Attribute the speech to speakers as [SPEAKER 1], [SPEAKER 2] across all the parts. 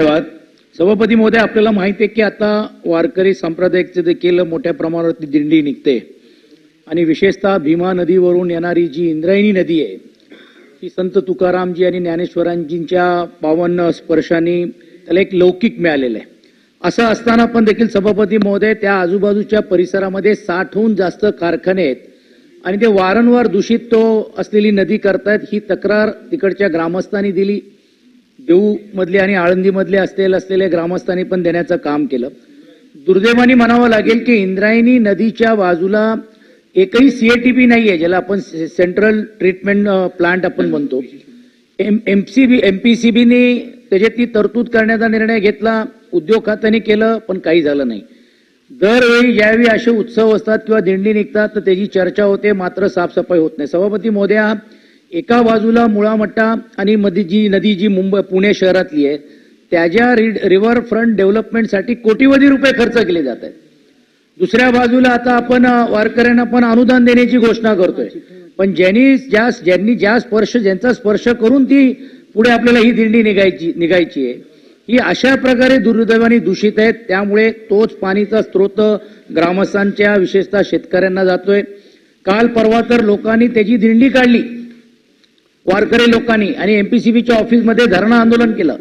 [SPEAKER 1] धन्यवाद. सभापती महोदय आपल्याला माहिती आहे की आता वारकरी संप्रदायाचे देखील मोठ्या प्रमाणावरती दिंडी निघते. आणि विशेषतः भीमा नदीवरून येणारी जी इंद्रायणी नदी आहे ही संत तुकारामजी आणि ज्ञानेश्वरांजींच्या पावन स्पर्शाने त्याला एक लौकिक मिळालेलं आहे. असं असताना पण देखील सभापती महोदय त्या आजूबाजूच्या परिसरामध्ये साठहून जास्त कारखाने आहेत. आणि ते वारंवार दूषित तो असलेली नदी करतायत ही तक्रार तिकडच्या ग्रामस्थांनी दिली. देऊ मधले आणि आळंदी मधले असलेले ग्रामस्थांनी पण देण्याचं काम केलं. दुर्दैवाने म्हणावं लागेल की इंद्रायणी नदीच्या बाजूला एकही सीएटीपी नाहीये ज्याला आपण सेंट्रल ट्रीटमेंट प्लांट आपण म्हणतो. M M C B M P C त्याच्यात ती तरतूद करण्याचा निर्णय घेतला उद्योग खात्याने केलं पण काही झालं नाही. दरवेळी ज्यावेळी असे उत्सव असतात किंवा दिंडी निघतात तर त्याची चर्चा होते मात्र साफसफाई होत नाही. सभापती महोदया एका बाजूला मुळामट्टा आणि मध्ये जी नदी जी मुंबई पुणे शहरातली आहे त्याच्या रिव्हर फ्रंट डेव्हलपमेंटसाठी कोटीवधी रुपये खर्च केले जात आहेत. दुसऱ्या बाजूला आता आपण वारकऱ्यांना पण अनुदान देण्याची घोषणा करतोय. पण ज्यांनी ज्या ज्यांनी ज्या स्पर्श ज्यांचा स्पर्श करून ती पुढे आपल्याला ही दिंडी निघायची निघायची आहे. ही अशा प्रकारे दुर्दैवाने दूषित आहेत. त्यामुळे तोच पाणीचा स्रोत ग्रामस्थांच्या विशेषतः शेतकऱ्यांना जातोय. काल परवा तर लोकांनी त्याची दिंडी काढली. वारकरी लोकांनी आणि एमपीसीबीच्या ऑफिसमध्ये धरणं आंदोलन केलं.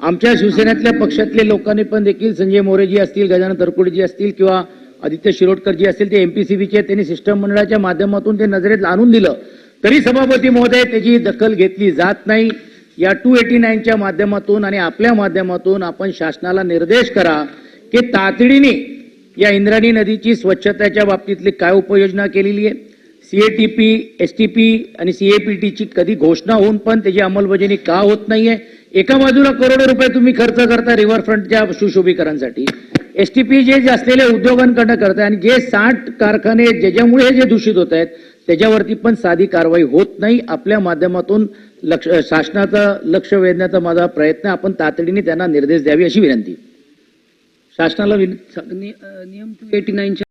[SPEAKER 1] आमच्या शिवसेनेतल्या पक्षातले लोकांनी पण देखील संजय मोरेजी असतील गजानन तरकुडेजी असतील किंवा आदित्य शिरोडकरजी असतील ते एमपीसीबीचे त्यांनी सिस्टम मंडळाच्या माध्यमातून ते नजरेत आणून दिलं. तरी सभापती महोदय त्याची दखल घेतली जात नाही. या टू एटी नाईनच्या माध्यमातून आणि आपल्या माध्यमातून आपण शासनाला निर्देश करा की तातडीने या इंद्राणी नदीची स्वच्छतेच्या बाबतीतली काय उपाययोजना केलेली आहे? सीएटीपी पी आणि सीएपीटीची कधी घोषणा होऊन पण त्याची अंमलबजावणी का होत नाहीये? एका बाजूला करोडो रुपये तुम्ही खर्च करता रिव्हरफ्रंटच्या एस एसटीपी जे जे असलेले उद्योगांकडनं करताय आणि जे साठ कारखाने ज्याच्यामुळे जे दूषित होत आहेत त्याच्यावरती पण साधी कारवाई होत नाही. आपल्या माध्यमातून लक्ष शासनाचं लक्ष वेधण्याचा माझा प्रयत्न आपण तातडीने त्यांना निर्देश द्यावे अशी विनंती. शासनाला विन
[SPEAKER 2] नियम एटी नाईनच्या